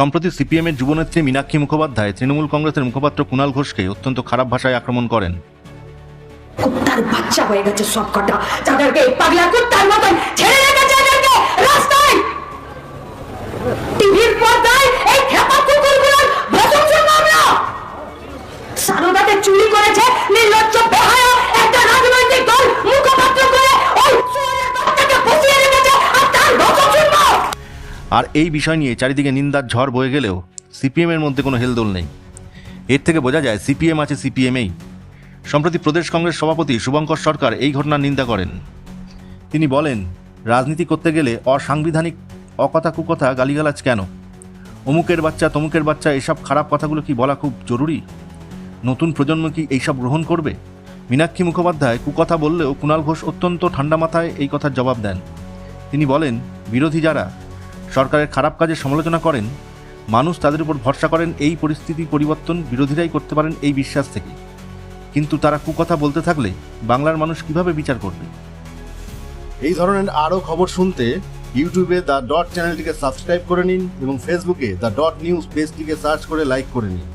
সম্প্রতি সিপিএমের যুবনেত্রী মীনাক্ষী মুখোপাধ্যায় তৃণমূল কংগ্রেসের মুখপাত্র কুণাল ঘোষকে অত্যন্ত খারাপ ভাষায় আক্রমণ করেন। কুত্তার বাচ্চা হয়ে গেছে সব কটা যাদেরকে পাগলা কুত্তার মতন ছেড়ে রেখেছে এদেরকে রাস্তায়। টিভির পর্দায় এই খেপা কুকুরগুলোর শুনব আমরা সারদাকে চুরি করেছে নির্লজ্জ আর এই বিষয় নিয়ে চারিদিকে নিন্দার ঝড় বয়ে গেলেও সিপিএমের মধ্যে কোনো হেলদোল নেই। এর থেকে বোঝা যায় সিপিএম আছে সিপিএমেই। সম্প্রতি প্রদেশ কংগ্রেস সভাপতি শুভঙ্কর সরকার এই ঘটনার নিন্দা করেন। তিনি বলেন, রাজনীতি করতে গেলে অসাংবিধানিক অকথা কুকথা গালিগালাজ কেন? অমুকের বাচ্চা, তমুকের বাচ্চা, এসব খারাপ কথাগুলো কি বলা খুব জরুরি? নতুন প্রজন্ম কি এইসব গ্রহণ করবে? মীনাক্ষী মুখোপাধ্যায় কুকথা বললেও কুণাল ঘোষ অত্যন্ত ঠান্ডা মাথায় এই কথার জবাব দেন। তিনি বলেন, বিরোধী যারা সরকারের খারাপ কাজের সমালোচনা করেন, মানুষ তাদের উপর ভরসা করেন, এই পরিস্থিতি পরিবর্তন বিরোধীরাই করতে পারেন এই বিশ্বাস থেকে কিন্তু তারা কুকথা বলতে থাকলে বাংলার মানুষ কীভাবে বিচার করবে? এই ধরনের আরও খবর শুনতে ইউটিউবে দ্য ডট চ্যানেলটিকে সাবস্ক্রাইব করে নিন এবং ফেসবুকে দ্য ডট নিউজ পেজটিকে সার্চ করে লাইক করে নিন।